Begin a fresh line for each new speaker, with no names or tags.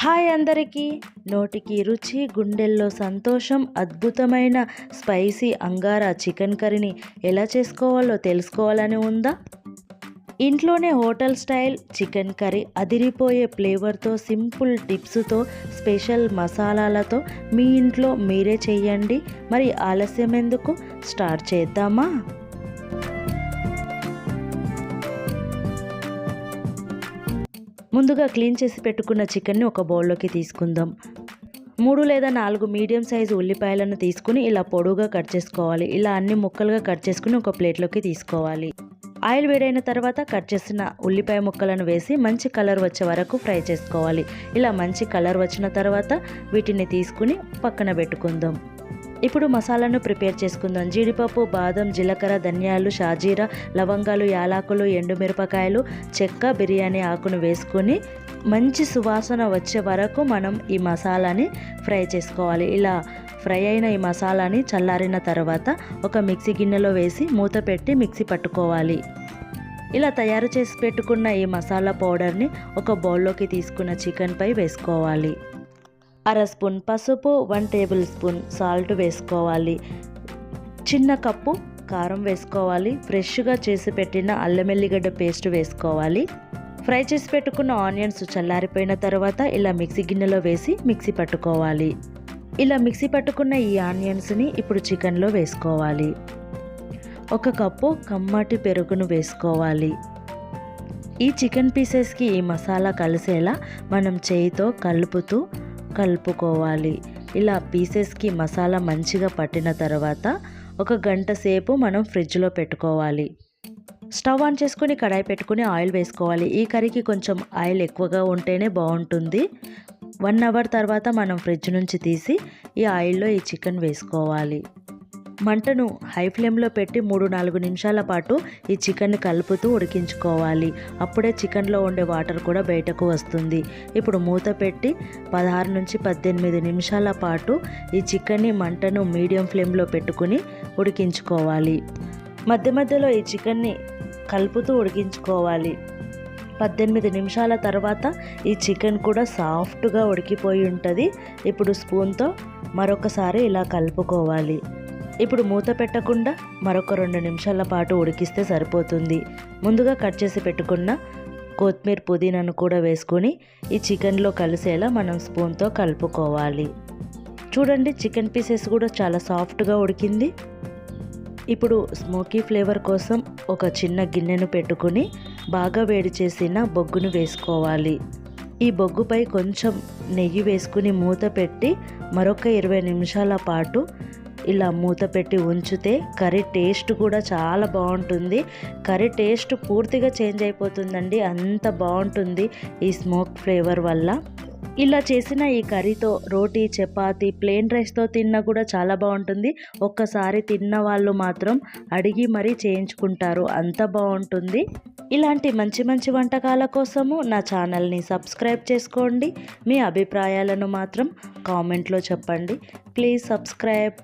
Hi అందరికీ. నోటికి రుచి గుండెల్లో సంతోషం అద్భుతమైన స్పైసీ అంగారా చికెన్ కర్రీని ఎలా చేసుకోవాలో తెలుసుకోవాలని ఉందా? ఇంట్లోనే హోటల్ స్టైల్ చికెన్ కర్రీ అదిరిపోయే ఫ్లేవర్తో సింపుల్ టిప్స్తో స్పెషల్ మసాలాలతో మీ ఇంట్లో మీరే చేయండి మరి ఆలస్యం ఎందుకు స్టార్ట్ చేద్దామా? ముందుగా క్లీన్ చేసి పెట్టుకున్న చికెన్ని ఒక బౌల్లోకి తీసుకుందాం. మూడు లేదా నాలుగు మీడియం సైజు ఉల్లిపాయలను తీసుకుని ఇలా పొడువుగా కట్ చేసుకోవాలి. ఇలా అన్ని ముక్కలుగా కట్ చేసుకుని ఒక ప్లేట్లోకి తీసుకోవాలి. ఆయిల్ వేడైన తర్వాత కట్ చేసిన ఉల్లిపాయ ముక్కలను వేసి మంచి కలర్ వచ్చే వరకు ఫ్రై చేసుకోవాలి. ఇలా మంచి కలర్ వచ్చిన తర్వాత వీటిని తీసుకుని పక్కన పెట్టుకుందాం. ఇప్పుడు మసాలాను ప్రిపేర్ చేసుకుందాం. జీడిపప్పు బాదం జీలకర్ర ధనియాలు షాజీరా లవంగాలు యాలకులు ఎండుమిరపకాయలు చెక్క బిర్యానీ ఆకును వేసుకొని మంచి సువాసన వచ్చే వరకు మనం ఈ మసాలాని ఫ్రై చేసుకోవాలి. ఇలా ఫ్రై అయిన ఈ మసాలాని చల్లారిన తర్వాత ఒక మిక్సీ గిన్నెలో వేసి మూత పెట్టి మిక్సీ పట్టుకోవాలి. ఇలా తయారు చేసి పెట్టుకున్న ఈ మసాలా పౌడర్ని ఒక బౌల్లోకి తీసుకున్న చికెన్పై వేసుకోవాలి. అర స్పూన్ పసుపు వన్ టేబుల్ స్పూన్ సాల్ట్ వేసుకోవాలి. చిన్న కప్పు కారం వేసుకోవాలి. ఫ్రెష్గా చేసి పెట్టిన అల్లం ఎల్లిగడ్డ పేస్ట్ వేసుకోవాలి. ఫ్రై చేసి పెట్టుకున్న ఆనియన్స్ చల్లారిపోయిన తర్వాత ఇలా మిక్సీ గిన్నెలో వేసి మిక్సీ పట్టుకోవాలి. ఇలా మిక్సీ పట్టుకున్న ఈ ఆనియన్స్ని ఇప్పుడు చికెన్లో వేసుకోవాలి. ఒక కప్పు కమ్మటి పెరుగును వేసుకోవాలి. ఈ చికెన్ పీసెస్కి ఈ మసాలా కలిసేలా మనం చేయితో కలుపుతూ కలుపుకోవాలి. ఇలా పీసెస్కి మసాలా మంచిగా పట్టిన తర్వాత ఒక గంట సేపు మనం ఫ్రిడ్జ్లో పెట్టుకోవాలి. స్టవ్ ఆన్ చేసుకుని కడాయి పెట్టుకుని ఆయిల్ వేసుకోవాలి. ఈ కర్రీకి కొంచెం ఆయిల్ ఎక్కువగా ఉంటేనే బాగుంటుంది. వన్ అవర్ తర్వాత మనం ఫ్రిడ్జ్ నుంచి తీసి ఈ ఆయిల్లో ఈ చికెన్ వేసుకోవాలి. మంటను హై ఫ్లేమ్లో పెట్టి మూడు నాలుగు నిమిషాల పాటు ఈ చికెన్ని కలుపుతూ ఉడికించుకోవాలి. అప్పుడే చికెన్లో ఉండే వాటర్ కూడా బయటకు వస్తుంది. ఇప్పుడు మూత పెట్టి పదహారు నుంచి పద్దెనిమిది నిమిషాల పాటు ఈ చికెన్ని మంటను మీడియం ఫ్లేమ్లో పెట్టుకుని ఉడికించుకోవాలి. మధ్య మధ్యలో ఈ చికెన్ని కలుపుతూ ఉడికించుకోవాలి. పద్దెనిమిది నిమిషాల తర్వాత ఈ చికెన్ కూడా సాఫ్ట్గా ఉడికిపోయి ఉంటుంది. ఇప్పుడు స్పూన్తో మరొకసారి ఇలా కలుపుకోవాలి. ఇప్పుడు మూత పెట్టకుండా మరొక రెండు నిమిషాల పాటు ఉడికిస్తే సరిపోతుంది. ముందుగా కట్ చేసి పెట్టుకున్న కొత్తిమీర పుదీనాను కూడా వేసుకొని ఈ చికెన్లో కలిసేలా మనం స్పూన్తో కలుపుకోవాలి. చూడండి చికెన్ పీసెస్ కూడా చాలా సాఫ్ట్గా ఉడికింది. ఇప్పుడు స్మోకీ ఫ్లేవర్ కోసం ఒక చిన్న గిన్నెను పెట్టుకుని బాగా వేడి చేసిన బొగ్గును వేసుకోవాలి. ఈ బొగ్గుపై కొంచెం నెయ్యి వేసుకుని మూత పెట్టి మరొక ఇరవై నిమిషాల పాటు ఇలా మూత పెట్టి ఉంచితే కర్రీ టేస్ట్ కూడా చాలా బాగుంటుంది. కర్రీ టేస్ట్ పూర్తిగా చేంజ్ అయిపోతుందండి. అంత బాగుంటుంది ఈ స్మోక్ ఫ్లేవర్ వల్ల. ఇలా చేసిన ఈ కర్రీతో రోటీ చపాతి ప్లేన్ రైస్తో తిన్నా కూడా చాలా బాగుంటుంది. ఒక్కసారి తిన్న వాళ్ళు మాత్రం అడిగి మరీ చేయించుకుంటారు. అంత బాగుంటుంది. ఇలాంటి మంచి మంచి వంటకాల కోసము నా ఛానల్ని సబ్స్క్రైబ్ చేసుకోండి. మీ అభిప్రాయాలను మాత్రం కామెంట్లో చెప్పండి. Please subscribe.